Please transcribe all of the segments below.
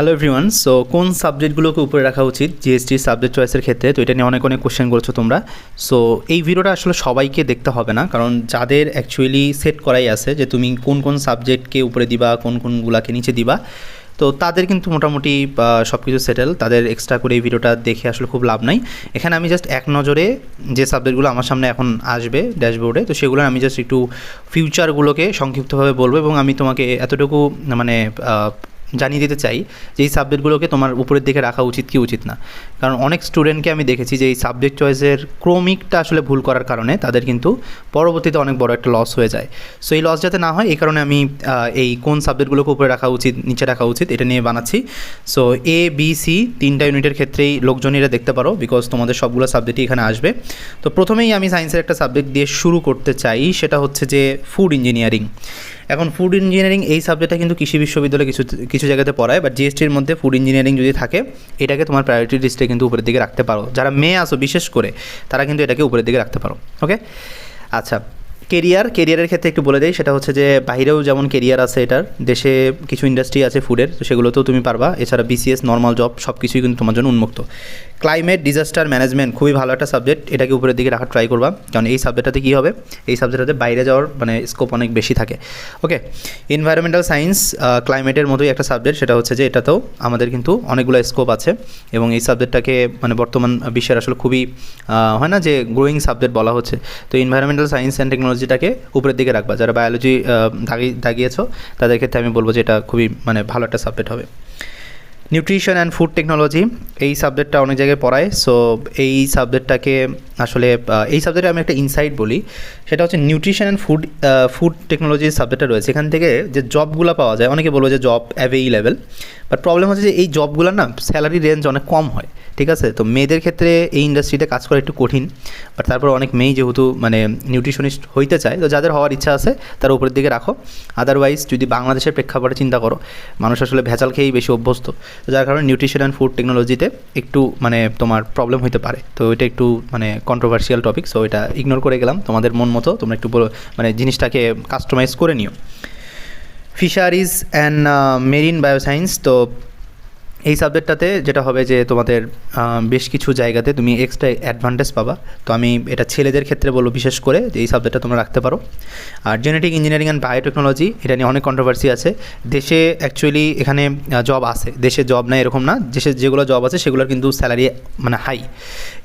Hello everyone so কোন সাবজেক্টগুলোকে উপরে রাখা উচিত? জিএসটি সাবজেক্ট চয়েসের ক্ষেত্রে, তো এটা নিয়ে অনেক অনেক কোশ্চেন করেছ তোমরা। সো এই ভিডিওটা আসলে সবাইকে দেখতে হবে না, কারণ যাদের অ্যাকচুয়ালি সেট করাই আছে যে তুমি কোন কোন সাবজেক্টকে উপরে দিবা, কোন কোনগুলাকে নিচে দিবা, তো তাদের কিন্তু মোটামুটি সব কিছু সেটেল তাদের এক্সট্রা করে এই ভিডিওটা দেখে আসলে খুব লাভ নাই। এখানে আমি জাস্ট এক নজরে যে সাবজেক্টগুলো আমার সামনে এখন আসবে ড্যাশবোর্ডে তো সেগুলো আমি জাস্ট একটু ফিউচারগুলোকে সংক্ষিপ্তভাবে বলব এবং আমি তোমাকে এতটুকু মানে জানিয়ে দিতে চাই যে এই সাবজেক্টগুলোকে তোমার উপরের দিকে রাখা উচিত কি উচিত না। কারণ অনেক স্টুডেন্টকে আমি দেখেছি যে এই সাবজেক্ট চয়েসের ক্রমিকটা আসলে ভুল করার কারণে তাদের কিন্তু পরবর্তীতে অনেক বড় একটা লস হয়ে যায়। সো এই লস যাতে না হয়, এই কারণে আমি এই কোন সাবজেক্টগুলোকে উপরে রাখা উচিত, নিচে রাখা উচিত, এটা নিয়ে বানাচ্ছি। সো এ বি সি তিনটা ইউনিটের ক্ষেত্রেই লোকজন এরা দেখতে পারো বিকজ তোমাদের সবগুলো সাবজেক্টই এখানে আসবে। তো প্রথমেই আমি সায়েন্সের একটা সাবজেক্ট দিয়ে শুরু করতে চাই, সেটা হচ্ছে যে ফুড ইঞ্জিনিয়ারিং এখন ফুড ইঞ্জিনিয়ারিং এই সাবজেক্টটা কিন্তু কৃষি বিশ্ববিদ্যালয়ে কিছু কিছু জায়গাতে পড়ায় বাট জিএসটির মধ্যে ফুড ইঞ্জিনিয়ারিং যদি থাকে, এটাকে তোমার প্রায়োরিটি লিস্টে কিন্তু উপরের দিকে রাখতে পারো। যারা মেয়ে আসো বিশেষ করে, তারা কিন্তু এটাকে উপরের দিকে রাখতে পারো, ওকে? আচ্ছা কেরিয়ার, কেরিয়ারের ক্ষেত্রে একটু বলে দেই, সেটা হচ্ছে যে, বাইরেও যেমন কেরিয়ার আছে এটার, দেশে কিছু ইন্ডাস্ট্রি আছে ফুডের তো সেগুলোতেও তুমি পারবা। এছাড়া বিসিএস নর্মাল জব সব কিছুই কিন্তু তোমার জন্য উন্মুক্ত। ক্লাইমেট ডিজাস্টার ম্যানেজমেন্ট খুবই ভালো একটা সাবজেক্ট এটাকে উপরের দিকে রাখার ট্রাই করবা। কারণ এই সাবজেক্টটাতে কী হবে? এই সাবজেক্টটাতে বাইরে যাওয়ার মানে স্কোপ অনেক বেশি থাকে। ওকে এনভায়রনমেন্টাল সায়েন্স ক্লাইমেটের মতোই একটা সাবজেক্ট সেটা হচ্ছে যে এটাতেও আমাদের কিন্তু অনেকগুলো স্কোপ আছে। এবং এই সাবজেক্টটাকে মানে বর্তমান বিশ্বের আসলে খুবই হয় না যে গ্রোয়িং সাবজেক্ট বলা হচ্ছে। তো এনভায়রনমেন্টাল সায়েন্স অ্যান্ড টেকনোলজিটাকে উপরের দিকে রাখবা। যারা বায়োলজি দাগি, দাগিয়েছো, তাদের ক্ষেত্রে আমি বলব যে এটা খুবই মানে ভালো একটা সাবজেক্ট হবে। নিউট্রিশন অ্যান্ড ফুড টেকনোলজি এই সাবজেক্টটা অনেক জায়গায় পড়ায় সো এই সাবজেক্টটাকে আসলে এই সাবজেক্টে আমি একটা ইনসাইট বলি, সেটা হচ্ছে নিউট্রিশন অ্যান্ড ফুড ফুড টেকনোলজির সাবজেক্টটা রয়েছে। এখান থেকে যে জবগুলো পাওয়া যায়, অনেকে বলব যে জব অ্যাভেইলেবল বাট প্রবলেম হচ্ছে যে এই জবগুলো না স্যালারি রেঞ্জ অনেক কম হয়, ঠিক আছে? তো মেয়েদের ক্ষেত্রে এই ইন্ডাস্ট্রিতে কাজ করা একটু কঠিন। বাট তারপর অনেক মেয়েই যেহেতু মানে নিউট্রিশনিস্ট হইতে চায়, তো যাদের হওয়ার ইচ্ছা আছে তার উপরের দিকে রাখো। আদারওয়াইজ যদি বাংলাদেশের প্রেক্ষাপটে চিন্তা করো, মানুষ আসলে ভেজাল খেয়েই বেশি অভ্যস্ত। তো যার কারণে নিউট্রিশন অ্যান্ড ফুড টেকনোলজিতে একটু মানে তোমার প্রবলেম হতে পারে। তো এটা একটু মানে কন্ট্রোভার্সিয়াল টপিক সো এটা ইগনোর করে গেলাম। তোমাদের মন মতো তোমরা একটু মানে জিনিসটাকে কাস্টমাইজ করে নিও। ফিশারিজ অ্যান্ড মেরিন বায়োসায়েন্স তো এই সাবজেক্টটাতে যেটা হবে যে তোমাদের বেশ কিছু জায়গাতে তুমি এক্সট্রা অ্যাডভান্টেজ পাবা। তো আমি এটা ছেলেদের ক্ষেত্রে বলব বিশেষ করে যে এই সাবজেক্টটা তোমরা রাখতে পারো। আর জেনেটিক ইঞ্জিনিয়ারিং অ্যান্ড বায়োটেকনোলজি এটা নিয়ে অনেক কন্ট্রোভার্সি আছে। দেশে অ্যাকচুয়ালি এখানে জব আছে। দেশে জব নাই এরকম না। দেশে যেগুলো জব আছে, সেগুলোর কিন্তু স্যালারি মানে হাই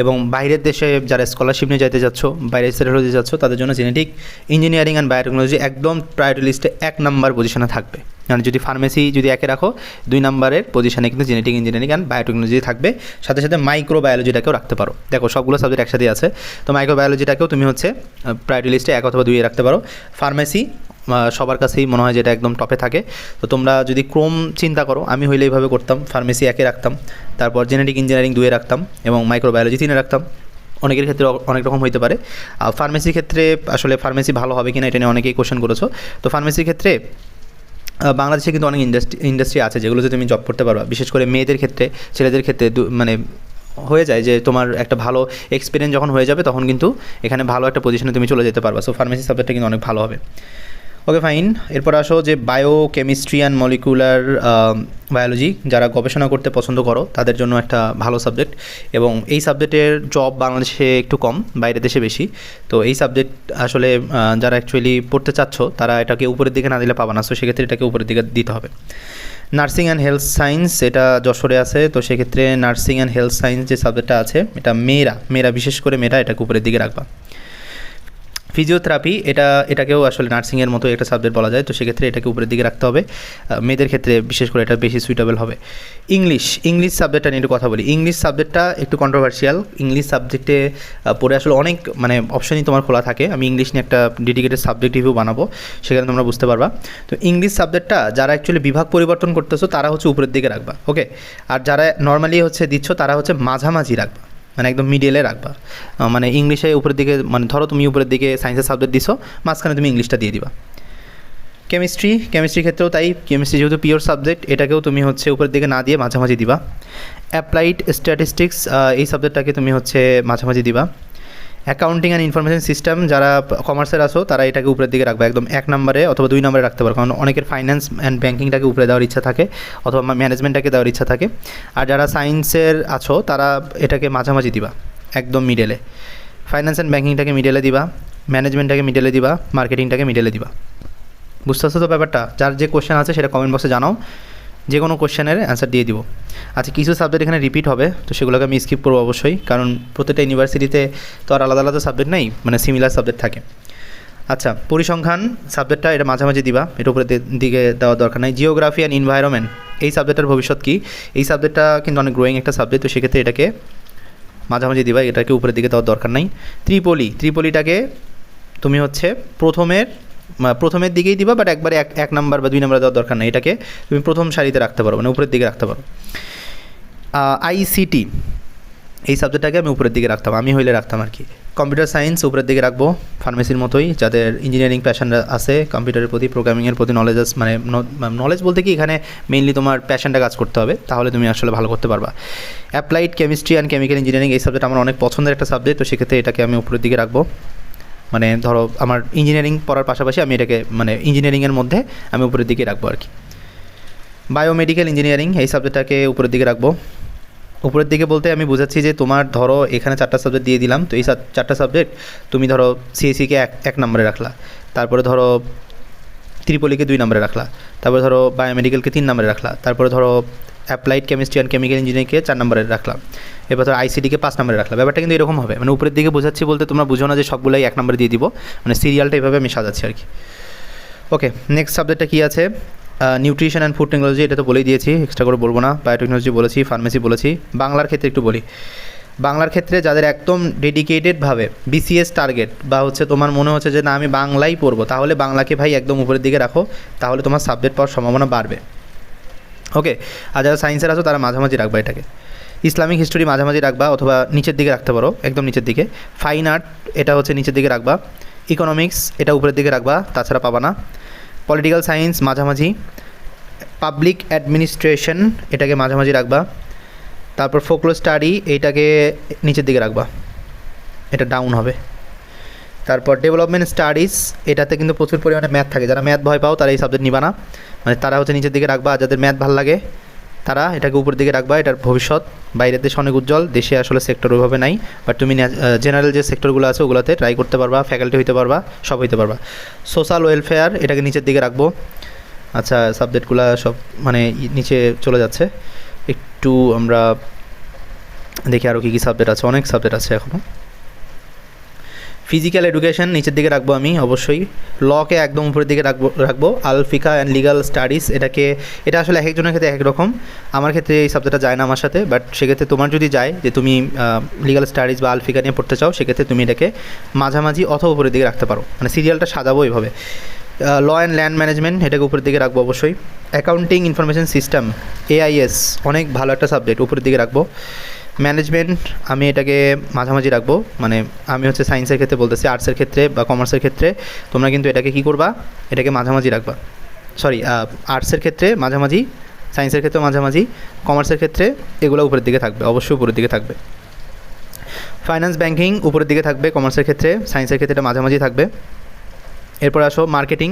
এবং বাইরের দেশে যারা স্কলারশিপ নিয়ে যাইতে যাচ্ছ, বাইরের সেটেল হতে যাচ্ছ, তাদের জন্য জেনেটিক ইঞ্জিনিয়ারিং অ্যান্ড বায়োটেকনোলজি একদম প্রায়োরিটি লিস্টে এক নাম্বার পজিশনে থাকবে। মানে যদি ফার্মেসি যদি একে রাখো, দুই নাম্বারের পজিশনে কিন্তু জেনেটিক ইঞ্জিনিয়ারিং অ্যান্ড বায়োটেকনোলজি থাকবে। সাথে সাথে মাইক্রো বায়োলজিটাকেও রাখতে পারো। দেখো, সবগুলো সাবজেক্ট একসাথে আছে। তো মাইক্রো বায়োলজিটাকেও তুমি হচ্ছে প্রায়োরিটি লিস্টে এক অথবা দুইয়ে রাখতে পারো। ফার্মেসি সবার কাছেই মনে হয় যেটা একদম টপে থাকে। তো তোমরা যদি ক্রোম চিন্তা করো, আমি হইলে এইভাবে করতাম ফার্মেসি একে রাখতাম। তারপর জেনেটিক ইঞ্জিনিয়ারিং দুয়ে রাখতাম এবং মাইক্রো বায়োলজি তিনে রাখতাম। অনেকের ক্ষেত্রে অনেক রকম হইতে পারে। আর ফার্মেসির ক্ষেত্রে আসলে ফার্মেসি ভালো হবে কিনা এটা নিয়ে অনেকেই কোশ্চেন করেছ। তো ফার্মেসির ক্ষেত্রে বাংলাদেশে কিন্তু অনেক ইন্ডাস্ট্রি ইন্ডাস্ট্রি আছে যেগুলোতে তুমি জব করতে পারবা। বিশেষ করে মেয়েদের ক্ষেত্রে, ছেলেদের ক্ষেত্রে মানে হয়ে যায় যে তোমার একটা ভালো এক্সপিরিয়েন্স যখন হয়ে যাবে, তখন কিন্তু এখানে ভালো একটা পজিশনে তুমি চলে যেতে পারবা। সো ফার্মেসি সাবজেক্টটা কিন্তু অনেক ভালো হবে। ওকে ফাইন এরপর আসো যে biochemistry and molecular biology যারা গবেষণা করতে পছন্দ করো, তাদের জন্য একটা ভালো সাবজেক্ট এবং এই সাবজেক্টের জব বাংলাদেশে একটু কম, বাইরের দেশে বেশি। তো এই সাবজেক্ট আসলে যারা অ্যাকচুয়ালি পড়তে চাচ্ছ, তারা এটাকে উপরের দিকে না দিলে পাবা না। সো সেক্ষেত্রে এটাকে উপরের দিকে দিতে হবে। নার্সিং অ্যান্ড হেলথ সায়েন্স এটা যশোরে আছে। তো সেক্ষেত্রে নার্সিং অ্যান্ড হেলথ সায়েন্স যে সাবজেক্টটা আছে, এটা মেয়েরা মেয়েরা বিশেষ করে মেয়েরা এটাকে উপরের দিকে রাখবা। ফিজিওথেরাপি, এটা, এটাকেও আসলে নার্সিংয়ের মতো একটা সাবজেক্ট বলা যায়, তো সেক্ষেত্রে এটাকে উপরের দিকে রাখতে হবে। মেয়েদের ক্ষেত্রে বিশেষ করে এটা বেশি সুইটেবল হবে। ইংলিশ ইংলিশ সাবজেক্টটা নিয়ে একটু কথা বলি। ইংলিশ সাবজেক্টটা একটু কন্ট্রোভার্সিয়াল ইংলিশ সাবজেক্টে পড়ে আসলে অনেক মানে অপশনই তোমার খোলা থাকে। আমি ইংলিশ নিয়ে একটা ডেডিকেটেড সাবজেক্ট রিভিউ বানাবো, সেখানে তোমরা বুঝতে পারবা। তো ইংলিশ সাবজেক্টটা যারা অ্যাকচুয়ালি বিভাগ পরিবর্তন করতেছো, তারা হচ্ছে উপরের দিকে রাখবা ওকে আর যারা নর্মালি হচ্ছে দিচ্ছ, তারা হচ্ছে মাঝামাঝি রাখবা। মানে একদম মিডিয়ালে রাখবা। মানে ইংলিশে উপরের দিকে মানে ধরো তুমি উপরের দিকে সায়েন্সের সাবজেক্ট দিছো, মাঝখানে তুমি ইংলিশটা দিয়ে দিবা। কেমিস্ট্রি কেমিস্ট্রির ক্ষেত্রেও তাই কেমিস্ট্রি যেহেতু পিওর সাবজেক্ট এটাকেও তুমি হচ্ছে উপরের দিকে না দিয়ে মাঝামাঝি দিবা। অ্যাপ্লাইড স্ট্যাটিস্টিক্স এই সাবজেক্টটাকে তুমি হচ্ছে মাঝামাঝি দিবা। অ্যাকাউন্টিং অ্যান্ড ইনফরমেশন সিস্টেম যারা কমার্সের আছো, তারা এটাকে উপরের দিকে রাখবে, একদম এক নম্বরে অথবা দুই নম্বরে রাখতে পারো। কারণ অনেকের ফাইন্যান্স অ্যান্ড ব্যাঙ্কিংটাকে উপরে দেওয়ার ইচ্ছা থাকে, অথবা ম্যানেজমেন্টটাকে দেওয়ার ইচ্ছা থাকে। আর যারা সায়েন্সের আছো, তারা এটাকে মাঝামাঝি দিবা, একদম মিডেলে ফাইন্যান্স অ্যান্ড ব্যাঙ্কিংটাকে মিডেলে দিবা ম্যানেজমেন্টটাকে মিডেলে দিবা মার্কেটিংটাকে মিডেলে দিবা। বুঝতে পারছ তো ব্যাপারটা? যার যে কোশ্চেন আছে, সেটা কমেন্ট বক্সে জানাও। যে কোনো কোশ্চেনের অ্যান্সার দিয়ে দিব। আচ্ছা কিছু সাবজেক্ট এখানে রিপিট হবে, তো সেগুলোকে আমি স্কিপ করব অবশ্যই, কারণ প্রত্যেকটা ইউনিভার্সিটিতে তো আর আলাদা আলাদা সাবজেক্ট নেই মানে সিমিলার সাবজেক্ট থাকে। আচ্ছা পরিসংখ্যান সাবজেক্টটা এটা মাঝামাঝি দিবা, এটা উপরে দিকে দেওয়ার দরকার নাই। জিওগ্রাফি অ্যান্ড এনভায়রনমেন্ট এই সাবজেক্টের ভবিষ্যৎ কী? এই সাবজেক্টটা কিন্তু অনেক গ্রোয়িং একটা সাবজেক্ট তো সেক্ষেত্রে এটাকে মাঝামাঝি দিবা, এটাকে উপরের দিকে দেওয়ার দরকার নাই। ত্রিপলি, ত্রিপলিটাকে তুমি হচ্ছে প্রথমের প্রথমের দিকেই দিবা বাট একবারে এক এক নাম্বার বা দুই নাম্বার দেওয়ার দরকার নেই এটাকে। তুমি প্রথম সারিতে রাখতে পারো মানে উপরের দিকে রাখতে পারো। আইসিটি এই সাবজেক্টটাকে আমি উপরের দিকে রাখতাম, আমি হইলে রাখতাম আর কি। কম্পিউটার সায়েন্স উপরের দিকে রাখব ফার্মেসির মতোই, যাদের ইঞ্জিনিয়ারিং প্যাশন আছে কম্পিউটারের প্রতি প্রোগ্রামিংয়ের প্রতি নলেজ মানে নলেজ বলতে কি, এখানে মেইনলি তোমার প্যাশনটা কাজ করতে হবে, তাহলে তুমি আসলে ভালো করতে পারবা। Applied chemistry and chemical engineering এই সাবজেক্ট আমার অনেক পছন্দের একটা সাবজেক্ট তো সেক্ষেত্রে এটাকে আমি উপরের দিকে রাখব। মানে ধরো আমার ইঞ্জিনিয়ারিং পড়ার পাশাপাশি আমি এটাকে মানে ইঞ্জিনিয়ারিংয়ের মধ্যে আমি উপরের দিকে রাখব আর কি। বায়োমেডিক্যাল ইঞ্জিনিয়ারিং এই সাবজেক্টটাকে উপরের দিকে রাখব। উপরের দিকে বলতে আমি বোঝাচ্ছি যে তোমার ধরো এখানে চারটা সাবজেক্ট দিয়ে দিলাম, তো এই চারটা সাবজেক্ট তুমি ধরো সিএসিকে এক এক নম্বরে রাখলা, তারপরে ধরো ত্রিপলিকে দুই নম্বরে রাখলা, তারপরে ধরো বায়োমেডিক্যালকে তিন নম্বরে রাখলা, তারপরে ধরো অ্যাপ্লাইড কেমিস্ট্রি অ্যান্ড কেমিক্যাল ইঞ্জিনিয়ারিংকে চার নম্বরে রাখলাম। এবার ধরো আইসিডিকে পাঁচ নম্বরে রাখলাম। ব্যাপারটা কিন্তু এরকম হবে। মানে উপরের দিকে বোঝাচ্ছি বলতে তোমরা বুঝো না যে সবগুলোই এক নম্বরে দিয়ে দিব। মানে সিরিয়ালটা এভাবে আমি সাজাচ্ছি আর কি। ওকে নেক্সট সাবজেক্টটা কী আছে? নিউট্রিশন অ্যান্ড ফুড টেকনোলজি এটা তো বলেই দিয়েছি। এক্সট্রা করে বলব না। বায়োটেকনোলজি বলেছি ফার্মেসি বলেছি। বাংলার ক্ষেত্রে একটু বলি। বাংলার ক্ষেত্রে যাদের একদম ডেডিকেটেডভাবে বিসিএস টার্গেট বা হচ্ছে তোমার মনে হচ্ছে যে না, আমি বাংলাই পড়ব, তাহলে বাংলাকে ভাই একদম উপরের দিকে রাখো। তাহলে তোমার সাবজেক্ট পাওয়ার সম্ভাবনা বাড়বে। ওকে আর যারা সায়েন্সের আছো, তারা মাঝামাঝি রাখবা এটাকে। ইসলামিক হিস্টোরি মাঝামাঝি রাখবা অথবা নিচের দিকে রাখতে পারো, একদম নিচের দিকে। ফাইন আর্ট এটা হচ্ছে নিচের দিকে রাখবা। ইকোনমিক্স এটা উপরের দিকে রাখবা, তাছাড়া পাবা না। পলিটিক্যাল সায়েন্স মাঝামাঝি। পাবলিক অ্যাডমিনিস্ট্রেশন এটাকে মাঝামাঝি রাখবা। তারপর ফোকলো স্টাডি এইটাকে নিচের দিকে রাখবা। এটা ডাউন হবে। তারপর ডেভেলপমেন্ট স্টাডিজ এটাতে কিন্তু প্রচুর পরিমাণে ম্যাথ থাকে। যারা ম্যাথ ভয় পাও, তারা এই সাবজেক্ট নিবা না। মানে তারা হচ্ছে নিচের দিকে রাখবা যাদের ম্যাথ ভালো লাগে, তারা এটাকে উপর দিকে রাখবা, এটার ভবিষ্যৎ। বাইরের দেশে অনেক উজ্জ্বল, দেশে আসলে সেক্টর ওইভাবে নাই। বাট তুমি জেনারেল যে সেক্টরগুলো আছে, ওগুলোতে ট্রাই করতে পারবা ফ্যাকাল্টি হইতে পারবা, সব হইতে পারবা। সোশ্যাল ওয়েলফেয়ার এটাকে নিচের দিকে রাখব। আচ্ছা সাবজেক্টগুলো সব মানে নিচে চলে যাচ্ছে। একটু আমরা দেখি আরও কী কী সাবজেক্ট আছে। অনেক সাবজেক্ট আছে এখনও ফিজিক্যাল এডুকেশন নিচের দিকে রাখব আমি, অবশ্যই। লকে একদম উপরের দিকে রাখব রাখব। আলফিকা অ্যান্ড লিগাল স্টাডিজ এটাকে, এটা আসলে এক একজনের ক্ষেত্রে এক রকম। আমার ক্ষেত্রে এই সাবজেক্টটা যায় না আমার সাথে বাট সেক্ষেত্রে তোমার যদি যায় যে তুমি লিগাল স্টাডিজ বা আলফিকা নিয়ে পড়তে চাও, সেক্ষেত্রে তুমি এটাকে মাঝামাঝি অথবা উপরের দিকে রাখতে পারো। মানে সিরিয়ালটা সাজাবো এইভাবে। ল অ্যান্ড ল্যান্ড ম্যানেজমেন্ট এটাকে উপরের দিকে রাখব অবশ্যই। অ্যাকাউন্টিং ইনফরমেশন সিস্টেম এআইএস অনেক ভালো একটা সাবজেক্ট উপরের দিকে রাখব। ম্যানেজমেন্ট আমি এটাকে মাঝামাঝি রাখব। মানে আমি হচ্ছে সায়েন্সের ক্ষেত্রে বলতেছি আর্টসের ক্ষেত্রে বা কমার্সের ক্ষেত্রে তোমরা কিন্তু এটাকে কী করবা? এটাকে মাঝামাঝি রাখবা। সরি আর্টসের ক্ষেত্রে মাঝামাঝি সায়েন্সের ক্ষেত্রে মাঝামাঝি কমার্সের ক্ষেত্রে এগুলো উপরের দিকে থাকবে, অবশ্যই উপরের দিকে থাকবে। ফাইন্যান্স ব্যাংকিং উপরের দিকে থাকবে কমার্সের ক্ষেত্রে সায়েন্সের ক্ষেত্রে এটা মাঝামাঝি থাকবে। এরপর আসো মার্কেটিং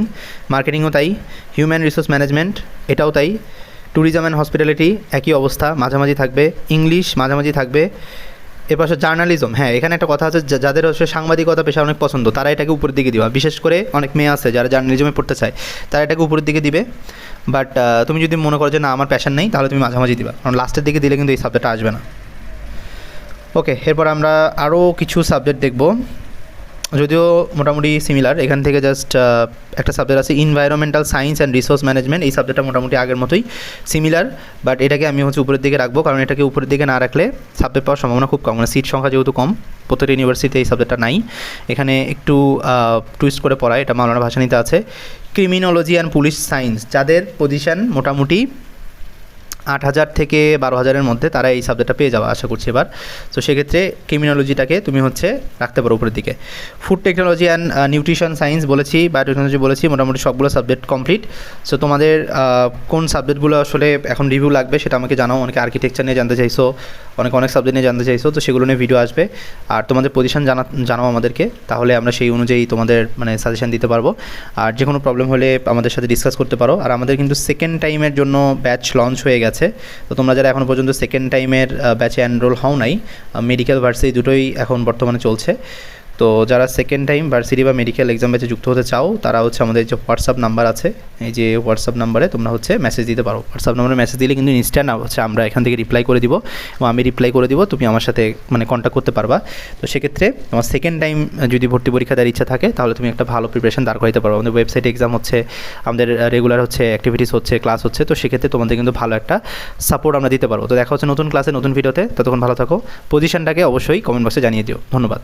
মার্কেটিংও তাই হিউম্যান রিসোর্স ম্যানেজমেন্ট এটাও তাই। ট্যুরিজম অ্যান্ড হসপিটালিটি একই অবস্থা, মাঝামাঝি থাকবে। ইংলিশ মাঝামাঝি থাকবে। আসো জার্নালিজম হ্যাঁ এখানে একটা কথা আছে যাদের হচ্ছে সাংবাদিকতা পেশা অনেক পছন্দ, তারা এটাকে উপরের দিকে দিবা। বিশেষ করে অনেক মেয়ে আছে যারা জার্নালিজমে পড়তে চায়, তারা এটাকে উপরের দিকে দিবে। বাট তুমি যদি মনে করো যে না, আমার প্যাশন নেই, তাহলে তুমি মাঝামাঝি দিবা। কারণ লাস্টের দিকে দিলে কিন্তু এই সাবজেক্টটা আসবে না। ওকে এরপর আমরা আরও কিছু সাবজেক্ট দেখব। যদিও মোটামুটি সিমিলার এখান থেকে জাস্ট একটা সাবজেক্ট আছে environmental science and resource management এই সাবজেক্টটা মোটামুটি আগের মতোই সিমিলার বাট এটাকে আমি হচ্ছে উপরের দিকে রাখব, কারণ এটাকে উপরের দিকে না রাখলে সাবজেক্ট পাওয়ার সম্ভাবনা খুব কম মানে সিট সংখ্যা যেহেতু কম, প্রত্যেকটা ইউনিভার্সিটিতে এই সাবজেক্টটা নাই। এখানে একটু টুইস্ট করে পড়ায়, এটা মাওলানা ভাষানিতে আছে। ক্রিমিনোলজি অ্যান্ড পুলিশ সায়েন্স যাদের পজিশন মোটামুটি আট হাজার থেকে বারো হাজারের মধ্যে তারা এই সাবজেক্টটা পেয়ে যাওয়া আশা করছি এবার। তো সেক্ষেত্রে ক্রিমিনোলজিটাকে তুমি হচ্ছে রাখতে পারো উপরের দিকে। Food technology and nutrition science বলেছি বায়োটেকনোলজি বলেছি, মোটামুটি সবগুলো সাবজেক্ট কমপ্লিট সো তোমাদের কোন সাবজেক্টগুলো আসলে এখন রিভিউ লাগবে সেটা আমাকে জানাও, অনেকে আর্কিটেকচার নিয়ে জানতে চাইছো, অনেক অনেক সাবজেক্ট নিয়ে জানতে চাইছো, তো সেগুলো নিয়ে ভিডিও আসবে। আর তোমাদের পজিশন জানা, জানাও আমাদেরকে, তাহলে আমরা সেই অনুযায়ী তোমাদের মানে সাজেশন দিতে পারব। আর যে কোনো প্রবলেম হলে আমাদের সাথে ডিসকাস করতে পারো। আর আমাদের কিন্তু সেকেন্ড টাইমের জন্য ব্যাচ লঞ্চ হয়ে গেছে। তো তোমরা যারা এখন পর্যন্ত সেকেন্ড টাইমের ব্যাচে এনরোল হও নাই মেডিকেল ভার্সিটি দুটোই এখন বর্তমানে চলছে। তো যারা সেকেন্ড টাইম ভার্সিটি বা মেডিকেল এক্সাম ব্যাচে যুক্ত হতে চাও, তারা হচ্ছে আমাদের যে হোয়াটসঅ্যাপ নাম্বার আছে, এই যে হোয়াটসঅ্যাপ নাম্বারে তোমরা হচ্ছে মেসেজ দিতে পারো। হোয়াটসঅ্যাপ নাম্বারে মেসেজ দিলে কিন্তু ইনস্ট্যান্ট হচ্ছে আমরা এখান থেকে রিপ্লাই করে দিব এবং আমি রিপ্লাই করে দিব, তুমি আমার সাথে মানে কন্ট্যাক্ট করতে পারবা। তো সেক্ষেত্রে তোমার সেকেন্ড টাইম যদি ভর্তি পরীক্ষা দেওয়ার ইচ্ছা থাকে, তাহলে তুমি একটা ভালো প্রিপারেশন দাঁড় করাতে পারো। আমাদের ওয়েবসাইট এক্সাম হচ্ছে, আমাদের রেগুলার হচ্ছে অ্যাক্টিভিটিস হচ্ছে ক্লাস হচ্ছে, তো সেক্ষেত্রে তোমাদের কিন্তু ভালো একটা সাপোর্ট আমরা দিতে পারব। তো দেখা হচ্ছে নতুন ক্লাসে নতুন ভিডিওতে ততক্ষণ ভালো থাকো। পজিশনটাকে অবশ্যই কমেন্ট বক্সে জানিয়ে দিও। ধন্যবাদ।